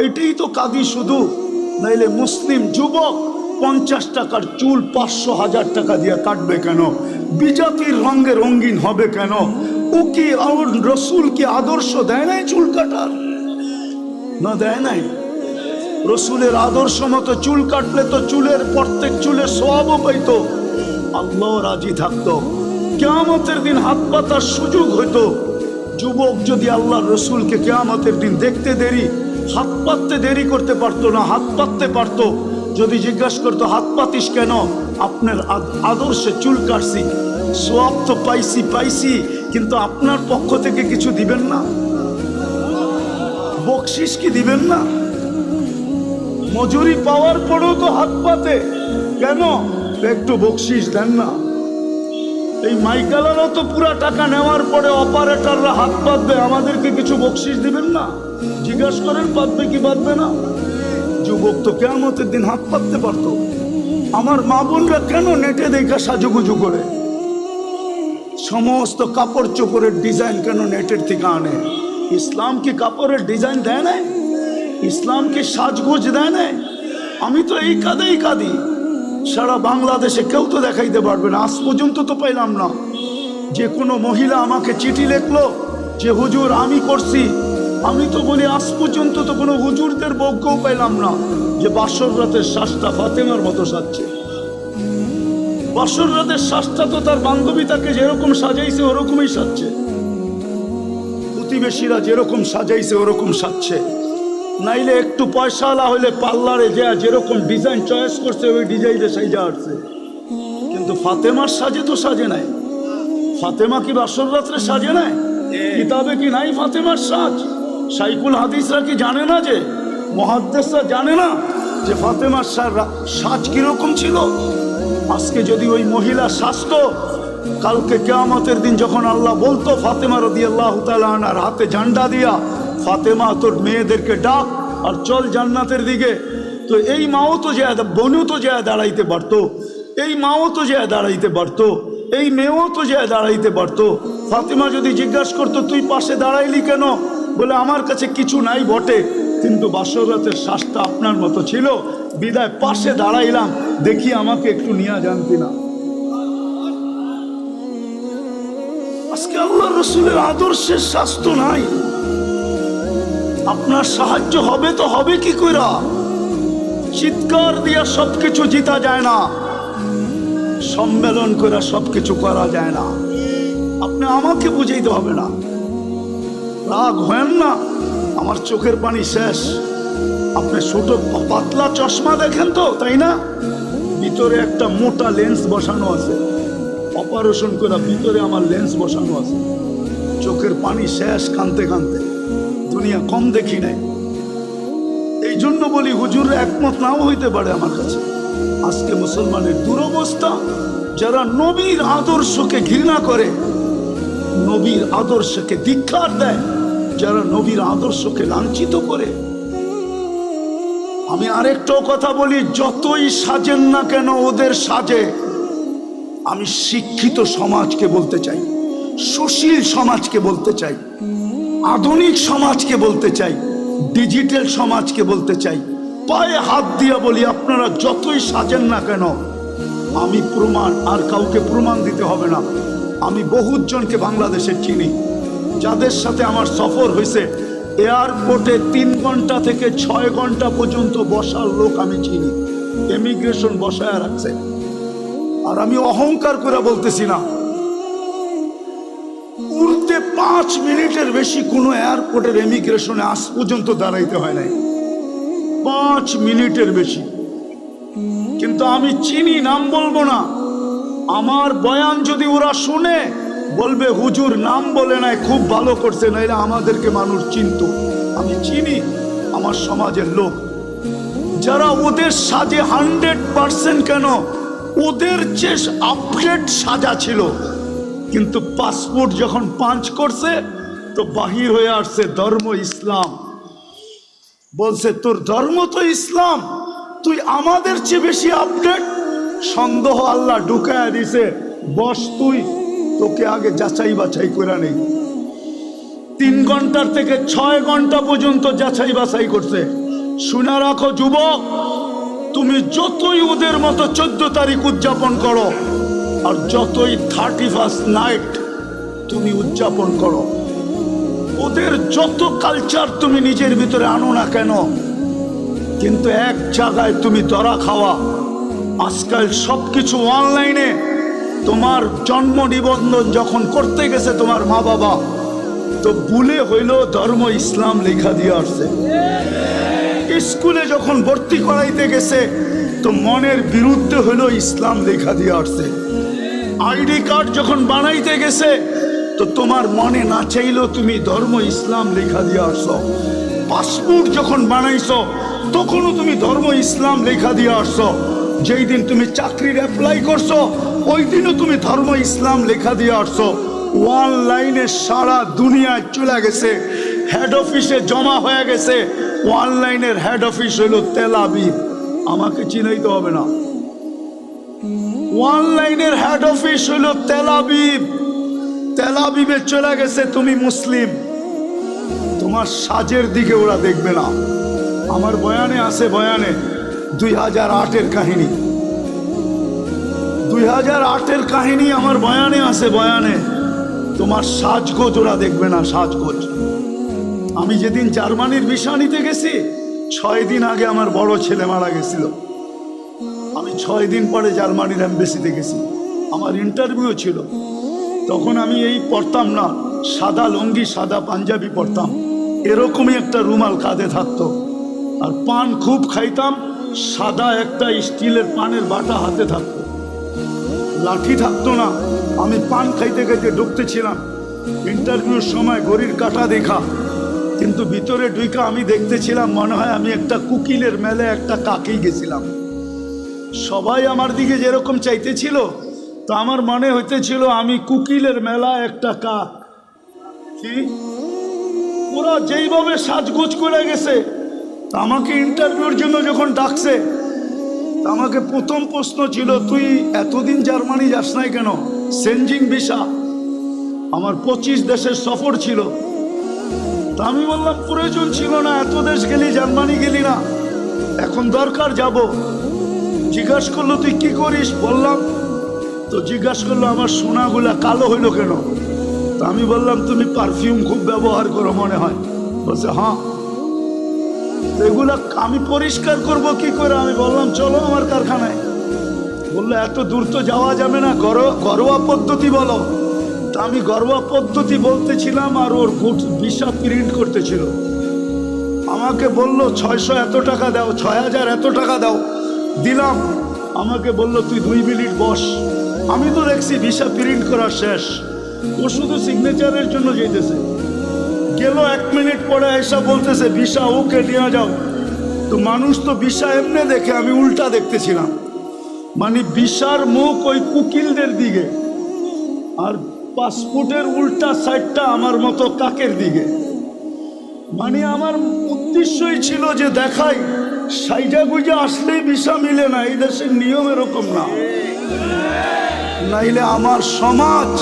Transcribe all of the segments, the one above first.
এটাই তো কাঁদি শুধু। নাইলে মুসলিম যুবক পঞ্চাশ টাকার চুল পাঁচশো হাজার টাকা দিয়ে কাটবে কেন? বিজাতির রঙে রঙিন হবে কেন? ও কি আর রসুল কি আদর্শ দেয় নাই চুল কাটার? না দেয় নাই। রসুলের আদর্শ মতো চুল কাটলে তো চুলের প্রত্যেক চুলের সবও পাইতো। আল্লাহ রাজি থাকতো। কেয়ামতের দিন হাত পাতার সুযোগ হইতো। যুবক যদি আল্লাহ রসুলকে কেয়ামতের দিন দেখতে দেরি হাত পাততে দেরি করতে পারতো না, হাত পাততে পারতো। যদি জিজ্ঞাসা করতো, হাত পাতিস কেন? আপনার আদর্শে চুল কাটছি, সোয়াব তো পাইছি পাইছি, কিন্তু আপনার পক্ষ থেকে কিছু দিবেন না। বকশিস কি দিবেন না? মজুরি পাওয়ার পরেও তো হাত পাতে। কেন? একটু বকশিস দেন না। এই মাইকালারও তো পুরা টাকা নেওয়ার পরে অপারেটররা হাত পাতবে আমাদেরকে কিছু বকশিস দিবেন না? জিজ্ঞাসা করেন পাতবে কি পাতবে না? যুবক তো কেমতের দিন হাত পাততে পারতো। আমার মা বোনরা কেন নেটে দেখা সাজুগুজু করে? সমস্ত কাপড় চোপড়ের ডিজাইন কেন নেটের থেকে আনে? ইসলাম কি কাপড়ের ডিজাইন দেয় না ইসলাম কি সাজগোজ দেয় না আমি তো এই কাঁদেই কাঁদি সারা বাংলাদেশে কেউ তো দেখাইতে পারবে না। আজ পর্যন্ত তো পাইলাম না। যে কোনো মহিলা আমাকে চিঠি লিখলো যে, হুজুর, আমি করছি। আমি তো বলি, আজ পর্যন্ত তো কোনো হুজুরদের বউকেও পাইলাম না। যে, বাসর রাতের শ্বাসটা ফাতেমার মতো সাজছে। বাসর রাতের শ্বাসটা তো তার বান্ধবী তাকে যেরকম সাজাইছে, ওরকমই সাজছে। প্রতিবেশীরা যেরকম সাজাইছে, ওরকম সাজছে। নাইলে একটু পয়সাওয়ালা হলে পার্লারে যা যেরকম ডিজাইন চয়েস করছে, ওই ডিজাইনে সাইজা আসছে কিন্তু ফাতেমার সাজে তো সাজে নাই। ফাতেমা কি বাসর রাত্রে সাজে নাই? কিতাবে কি নাই ফাতেমার সাজ? সাইকুল হাদিসরা কি জানে না যে মহাদ্দেশরা জানে না যে ফাতেমার সাজ কীরকম ছিল? আজকে যদি ওই মহিলা স্বাস্থ্য কালকে কেয়ামতের দিন যখন আল্লাহ বলতো, ফাতেমা রদি আল্লাহ তালার হাতে ঝান্ডা দিয়া ফাতেমা তোর মেয়েদেরকে ডাক আর চল জান্নাতের দিকে। তো এই মাও তো যে বোনও তো যে দাঁড়াইতে পারতো। এই মাও তো যে দাঁড়াইতে পারতো। এই মেয়েও তো যে দাঁড়াইতে পারতো। ফাতেমা যদি জিজ্ঞাসা করতো, তুই পাশে দাঁড়াইলি কেন? বলে, আমার কাছে কিছু নাই বটে। কিন্তু বাসর রাতের শ্বাসটা আপনার মতো ছিল। বিদায়, পাশে দাঁড়াইলাম। দেখি আমাকে একটু নিয়ে জানতি না আজকে আল্লাহ রসুলের আদর্শের স্বাস্থ্য নাই। আপনার সাহায্য হবে তো হবে কি কইরা? চিৎকার দিয়া সবকিছু জিতা যায় না। সম্মেলন করে সবকিছু করা যায় না। আপনি আমাকে বুঝাইতে হবে না। রাগ হেন না। আমার চোখের পানি শেষ। আপনি ছোট পাতলা চশমা দেখেন তো, তাই না? ভিতরে একটা মোটা লেন্স বসানো আছে। অপারেশন করে ভিতরে আমার লেন্স বসানো আছে। চোখের পানি শেষ কানতে কানতে। দুনিয়া কম দেখি নাই। এই জন্য বলি হুজুর, একমত নাও হইতে পারে আমার কাছে। আজকে মুসলমানের দুরবস্থা, যারা নবীর আদর্শকে ঘৃণা করে, নবীর আদর্শকে ধিক্ষার দেয়, যারা নবীর আদর্শকে লাঞ্ছিত করে। আমি আরেকটাও কথা বলি, যতই সাজেন না কেন ওদের সাজে, আমি শিক্ষিত সমাজকে বলতে চাই, সুশীল সমাজকে বলতে চাই। আধুনিক সমাজকে বলতে চাই ডিজিটাল সমাজকে বলতে চাই। পায়ে হাত দিয়া বলি, আপনারা যতই সাজেন না কেন, আমি প্রমাণ, আর কাউকে প্রমাণ দিতে হবে না। আমি বহুত জনকে বাংলাদেশের চিনি, যাদের সাথে আমার সফর হয়েছে। এয়ারপোর্টে তিন ঘণ্টা থেকে ছয় ঘণ্টা পর্যন্ত বসার লোক আমি চিনি এমিগ্রেশন বসায় রাখছে। আর আমি অহংকার করে বলতেছি না পাঁচ মিনিটের বেশি কোনো এয়ারপোর্টের এমিগ্রেশনে আজ পর্যন্ত দাঁড়াইতে হয় নাই। পাঁচ মিনিটের বেশি। কিন্তু আমি চিনি, নাম বলব না। আমার বয়ান যদি ওরা শুনে, বলবে, হুজুর, নাম বলে নাই, খুব ভালো করছে। নাইলে আমাদেরকে মানুষ চিনত। আমি চিনি, আমার সমাজের লোক। যারা ওদের সাজে হান্ড্রেড পার্সেন্ট কেন? ওদের যে আপডেট সাজা ছিল। কিন্তু পাসপোর্ট যখন পাঞ্চ করছে, তো বাহির হয়ে আসছে ধর্ম ইসলাম। বলছে, তোর ধর্ম তো ইসলাম, তুই আমাদের চেয়ে বেশি আপডেট সন্দেহ আল্লাহ ঢুকায় দিছে, বস তুই, তোকে আগে যাচাই বাছাই করে নেই। তিন ঘণ্টার থেকে ছয় ঘণ্টা পর্যন্ত যাচাই বাছাই করছে। শুনে রাখো যুবক, তুমি যতই ওদের মতো চোদ্দ তারিখ উদযাপন করো আর যতই থার্টি ফার্স্ট নাইট তুমি উদযাপন করো, ওদের যত কালচার তুমি নিজের ভিতরে আনো না কেন, কিন্তু এক জায়গায় তুমি ধরা খাওয়া, আজকাল সব কিছু অনলাইনে তোমার জন্ম নিবন্ধন যখন করতে গেছে তোমার মা বাবা, তো ভুলে হইল ধর্ম ইসলাম লেখা দিয়ে আসছে। স্কুলে যখন ভর্তি করাইতে গেছে, তো মনের বিরুদ্ধে হইল ইসলাম লেখা দিয়ে আসছে। আইডি কার্ড যখন বানাইতে গেছে, তো তোমার মনে না চাইলেও তুমি ধর্ম ইসলাম লেখা দিয়ে আসছো। পাসপোর্ট যখন বানাইছো, তখনও তুমি ধর্ম ইসলাম লেখা দিয়ে আসছো। যেই দিন তুমি চাকরির অ্যাপ্লাই করছ, ওই দিনও তুমি ধর্ম ইসলাম লেখা দিয়ে আসছো। অনলাইনে সারা দুনিয়ায় চলে গেছে হেড অফিসে জমা হয়ে গেছে। অনলাইনের হেড অফিস হইল তেলাবি আমাকে চিনাইতে হবে না। অনলাইনের হেড অফিস হলো তেলাবিব তেলাবিবে চলে গেছে, তুমি মুসলিম। তোমার সাজের দিকে ওরা দেখবে না। আমার বয়ানে আছে বয়ানে, দুই হাজার আটের কাহিনী। দুই হাজার আটের কাহিনী আমার বয়ানে আছে বয়ানে। তোমার সাজগোজ ওরা দেখবে না, সাজগোজ। আমি যেদিন জার্মানির ভিসা গেছি, ছয় দিন আগে আমার বড় ছেলে মারা গেছিল। আমি ছয় দিন পরে জার্মানির অ্যাম্বাসিতে গেছি। আমার ইন্টারভিউ ছিল। তখন আমি এই পড়তাম না, সাদা লঙ্গি, সাদা পাঞ্জাবি পরতাম এরকমই একটা রুমাল কাঁধে থাকতো। আর পান খুব খাইতাম, সাদা একটা স্টিলের পানের বাটা হাতে থাকতো। লাঠি থাকতো না, আমি পান খাইতে খাইতে ঢুকতেছিলাম। ইন্টারভিউর সময় ঘড়ির কাটা দেখা। কিন্তু ভিতরে ঢুইকা আমি দেখতেছিলাম, মনে হয় আমি একটা কুকিলের মেলে একটা কাকেই গেছিলাম। সবাই আমার দিকে যেরকম চাইতেছিল, তো আমার মনে হইতেছিল আমি কুকিলের মেলা একটা কাক। কি? ওরা যেইভাবে সাজগোজ করে গেছে আমাকে ইন্টারভিউর জন্য যখন ডাকছে আমাকে প্রথম প্রশ্ন ছিল, তুই এতদিন জার্মানি যাস নাই কেন? Schengen visa. আমার পঁচিশ দেশের সফর ছিল। তা আমি বললাম, প্রয়োজন ছিল না, এত দেশ গেলি, জার্মানি গেলি না। এখন দরকার যাব। জিজ্ঞাস করল, তুই কি করিস? বললাম, তো জিজ্ঞাসা করল, আমার সোনাগুলা কালো হইল কেন? তো আমি বললাম, তুমি পারফিউম খুব ব্যবহার করো মনে হয়। বলছে হ্যাঁ। এগুলা আমি পরিষ্কার করব কি করে? আমি বললাম, চলো আমার কারখানায়। বলল, এত দূর তো যাওয়া যাবে না, ঘরো- ঘরোয়া পদ্ধতি বলো। তা আমি ঘরোয়া পদ্ধতি বলতেছিলাম আর ওর গুট ভিসা প্রিন্ট করতেছিল। আমাকে বলল, ছয়শো এত টাকা দাও, ছয় হাজার এত টাকা দাও। দিলাম। আমাকে বলল, তুই দুই মিনিট বস। আমি তো দেখছি ভিসা প্রিন্ট করা শেষ। ও শুধু সিগনেচারের জন্য যেতেছে। গেল এক মিনিট পরে এসা বলতেছে, ভিসা ওকে নিয়ে যাও। তো মানুষ তো ভিসা এমনি দেখে, আমি উল্টা দেখতেছিলাম। মানে ভিসার মুখ ওই কুকিলদের দিকে। আর পাসপোর্টের উল্টা সাইডটা আমার মতো কাকের দিকে। মানে আমার উদ্দেশ্যই ছিল যে দেখাই। সাইজা গুজা আসলেই ভিসা মিলে না, এই দেশের নিয়ম এরকম না। নাইলে আমার সমাজ,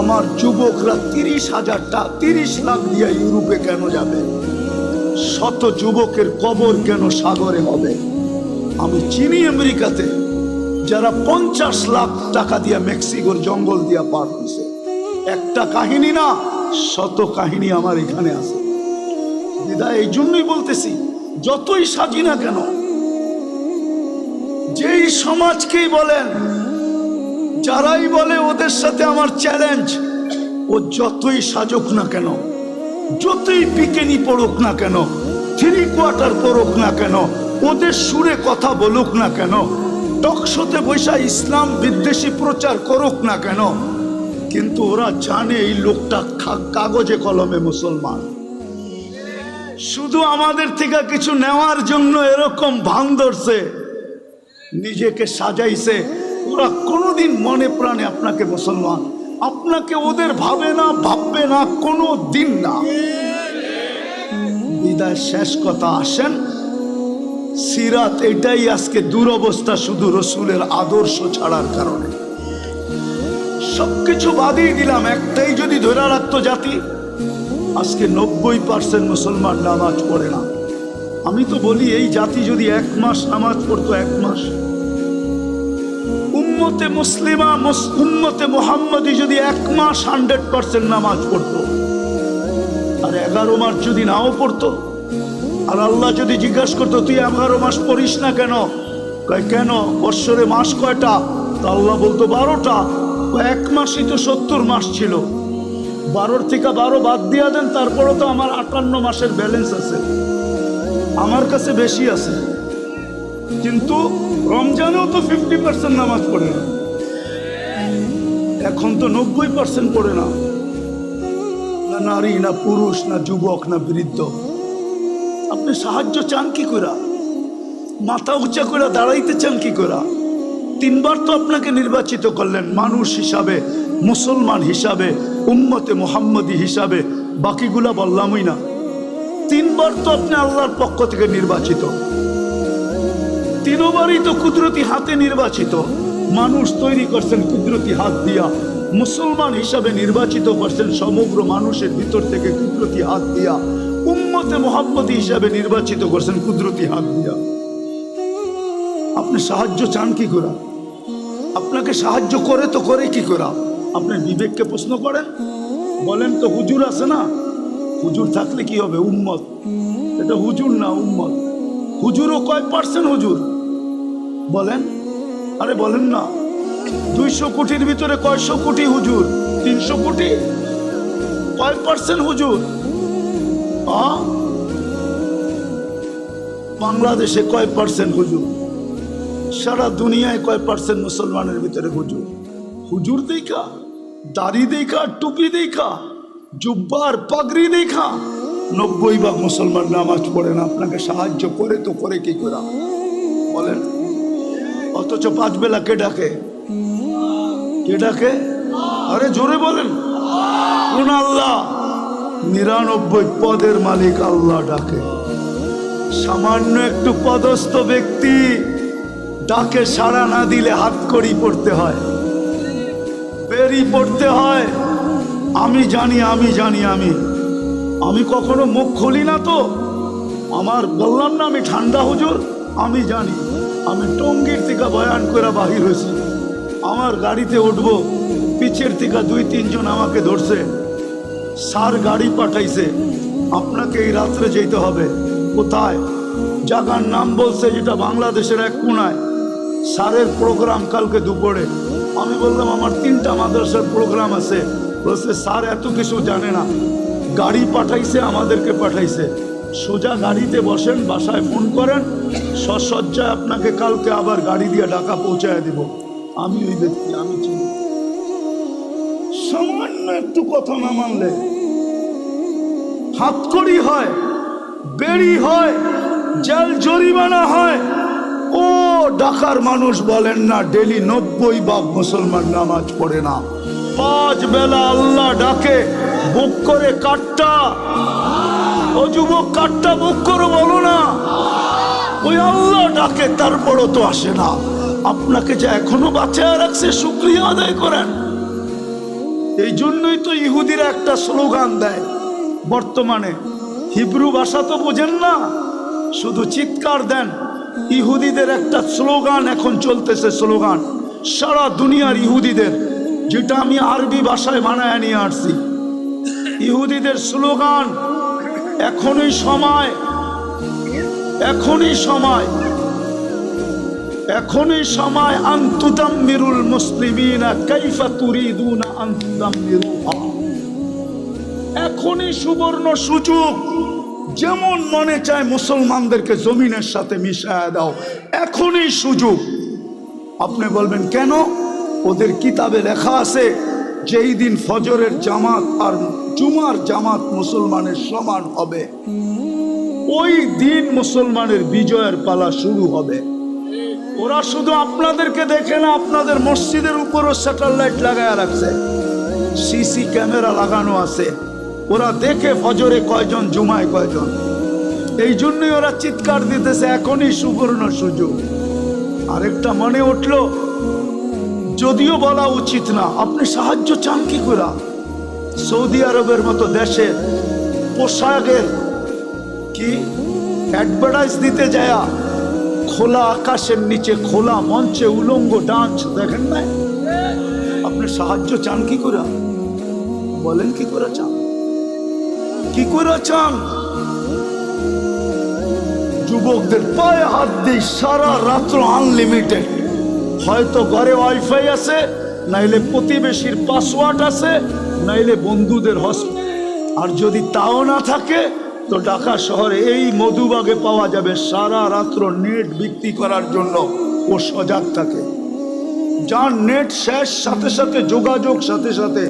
আমার যুবকরা তিরিশ হাজার টাকা তিরিশ লাখ দিয়ে ইউরোপে কেন যাবে? শত যুবকের কবর কেন সাগরে হবে? আমি চিনি আমেরিকাতে, যারা পঞ্চাশ লাখ টাকা দিয়ে মেক্সিকোর জঙ্গল দিয়া পার হয়েছে একটা কাহিনী না, শত কাহিনী আমার এখানে আছে। বিদায়, এই জন্যই বলতেছি যতই সাজি না কেন, যেই সমাজকেই বলেন, যারাই বলে ওদের সাথে আমার চ্যালেঞ্জ ও যতই সাজুক না কেন, যতই পিকেনি পড়ুক না কেন থ্রি কোয়ার্টার পড়ুক না কেন, ওদের সুরে কথা বলুক না কেন, টকশোতে বৈশা ইসলাম বিদ্বেষী প্রচার করুক না কেন, কিন্তু ওরা জানে এই লোকটা কাগজে কলমে মুসলমান। শুধু আমাদের থেকে কিছু নেওয়ার জন্য এরকম ভান ধরছে, নিজেকে সাজাইছে। ওরা কোনোদিন মনে প্রাণে আপনাকে মুসলমান। আপনাকে ওদের ভাবে না, ভাববে না কোনো দিন না। বিদায় শেষ কথা, আসেন। সিরাত এটাই আজকে দুরবস্থা, শুধু রসুলের আদর্শ ছাড়ার কারণে। সবকিছু বাদিয়ে দিলাম, একটাই যদি ধরে রাখতো জাতি আজকে নব্বই পার্সেন্ট মুসলমান নামাজ পড়ে না। আমি তো বলি, এই জাতি যদি এক মাস নামাজ পড়তো, এক মাস। উম্মতে মুসলিমা, মুস- উম্মতে মোহাম্মদী যদি এক মাস হান্ড্রেড পার্সেন্ট নামাজ পড়তো, আর এগারো মাস যদি নাও পড়তো, আর আল্লাহ যদি জিজ্ঞাসা করতো, তুই এগারো মাস পড়িস না কেন? কেন? বৎসরে মাস কয়টা? তা আল্লাহ বলতো, বারোটা। এক মাসই তো সত্তর মাস ছিল। বারোর থেকে বারো বাদ দিয়ে দেন তারপরে তো আমার আটান্ন মাসের ব্যালেন্স আছে। আমার কাছে বেশি আছে। কিন্তু রমজানেও তো ফিফটি পার্সেন্ট নামাজ পড়ে না। এখন তো নব্বই পার্সেন্ট পড়ে না। না নারী, না পুরুষ, না যুবক, না বৃদ্ধ। আপনি সাহায্য চান কি করে মাথা উঁচা করে দাঁড়াইতে চান কি করে তিনবার তো আপনাকে নির্বাচিত করলেন, মানুষ হিসাবে, মুসলমান হিসাবে উম্মতে মোহাম্মদী হিসাবে বাকিগুলা বললামই না। তিনবার তো আপনি আল্লাহর পক্ষ থেকে নির্বাচিত। তিনবারই তো কুদরতি হাতে নির্বাচিত। মানুষ তৈরি করছেন কুদরতি হাত দিয়া। মুসলমান হিসাবে নির্বাচিত করছেন সমগ্র মানুষের ভিতর থেকে কুদরতি হাত দিয়া। উম্মতে মোহাম্মদী হিসাবে নির্বাচিত করছেন কুদরতি হাত দিয়া। আপনি সাহায্য চান কি করা? আপনাকে সাহায্য করে তো করে কি করা? আপনি বিবেককে প্রশ্ন করেন? বলেন তো হুজুর আছে না? হুজুর থাকলে কি হবে? উম্মত। এটা হুজুর না উম্মত। হুজুরও কয় পার্সেন্ট হুজুর? বলেন। আরে বলেন না। দুইশো কোটির ভিতরে কয়শো কোটি হুজুর? তিনশো কোটি? কয় পার্সেন্ট হুজুর? বাংলাদেশে কয় পার্সেন্ট হুজুর? সারা দুনিয়ায় কয় পার্সেন্ট মুসলমানের ভিতরে হুজুর? হুজুর দেখা। দাড়ি দেখা, টুপি দেখা, জুব্বার পাগড়ি দেখা। নব্বই ভাগ মুসলমান নামাজ পড়ে না, আপনাকে সাহায্য করে তো, করে কি করা? বলেন। অথচ পাঁচ বেলা কে ডাকে? কে ডাকে? আরে জোরে বলেন। কোন আল্লাহ? নিরানব্বই পদের মালিক আল্লাহ ডাকে। সামান্য একটু পদস্থ ব্যক্তি ডাকে সাড়া না দিলে হাত করি পড়তে হয়। বেরি পড়তে হয়। আমি জানি আমি জানি, আমি। আমি কখনো মুখ খুলি না তো। আমার বললাম না, আমি ঠান্ডা হুজুর। আমি জানি, আমি টঙ্গির থেকে বয়ান করে বাহির হয়েছি। আমার গাড়িতে উঠবো, পিছের থেকে দুই, তিনজন আমাকে ধরছে। সার গাড়ি পাঠাইছে, আপনাকে এই রাত্রে যেতে হবে। কোথায়? জাগার নাম বলছে যেটা বাংলাদেশের এক কোনায়। সারের প্রোগ্রাম কালকে দুপুরে। আমি বললাম, আমার তিনটা মাদ্রাসার প্রোগ্রাম আছে। বলছে, স্যার, এত কিছু জানে না। গাড়ি পাঠাইছে, আমাদেরকে পাঠাইছে। সোজা গাড়িতে বসেন, বাসায় ফোন করেন। সসজ্জায় আপনাকে কালকে আবার গাড়ি দিয়ে ঢাকা পৌঁছায় দিব। আমি ওই ব্যক্তি, আমি চিনি। সামান্য একটু কথা না মানলে। হাতকড়ি হয়, বেড়ি হয়, জেল জরিমানা হয়। ও ঢাকার মানুষ বলেন না, ডেলি নব্বই ভাগ মুসলমান নামাজ পড়ে না। পাঁচ বেলা আল্লাহ ডাকে, বুক করে কাটটা। ও যুবক, কাটটা বুক করে, বলো না। ওই আল্লাহ ডাকে, তারপরও তো আসে না। আপনাকে যে এখনও বাঁচায় রাখছে, শুক্রিয়া আদায় করেন। এই জন্যই তো ইহুদিরা একটা স্লোগান দেয়। বর্তমানে হিব্রু ভাষা তো বোঝেন না, শুধু চিৎকার দেন। ইহুদিদের একটা স্লোগান এখন চলতেছে স্লোগান, সারা দুনিয়ার ইহুদিদের, যেটা আমি আরবি ভাষায় বানায় নিয়ে আসছি। ইহুদিদের স্লোগান, এখনই সময় এখনই সময় এখনই সময় আন্তুদাম্মিরুল তুরিদুনা আন্তুদাম্মিরুহা এখনই সুবর্ণ সুযোগ। যেমন মনে চায় মুসলমানদেরকে জমিনের সাথে মিশায় দাও, এখনই সুযোগ। আপনি বলবেন, কেন? ওদের কিতাবে লেখা আছে, যেই দিন ফজরের জামাত আর জুমার জামাত মুসলমানের সমান হবে, ওই দিন মুসলমানের বিজয়ের পালা শুরু হবে। ওরা শুধু আপনাদেরকে দেখে না, আপনাদের মসজিদের উপরও স্যাটেলাইট লাগায় রাখছে। সিসি ক্যামেরা লাগানো আছে। ওরা দেখে ফজরে কয়জন, জুমায় কয়জন। এই জন্যই ওরা চিৎকার দিতেছে, এখনই সুবর্ণ সুযোগ। আরেকটা মনে উঠল, যদিও বলা উচিত না, আপনি সাহায্য চান কি করে? সৌদি আরবের মতো দেশে পোশাকের কি অ্যাডভার্টাইজ দিতে যায়া, খোলা আকাশের নিচে, খোলা মঞ্চে, উলঙ্গ ডান্স, দেখেন না আপনি সাহায্য চান কি করে? বলেন কি করে চান? কি করে চান যুবকদের পায়ে হাত দিই সারা রাত্র আনলিমিটেড হয়তো ঘরে ওয়াইফাই আছে, নাইলে প্রতিবেশীর পাসওয়ার্ড আছে, নাইলে বন্ধুদের হস্প আর যদি তাও না থাকে, তো ঢাকা শহরে এই মধুবাগে পাওয়া যাবে সারা রাত্র নেট বিক্রি করার জন্য ও সজাগ থাকে। যার নেট শেষ, সাথে সাথে যোগাযোগ, সাথে সাথে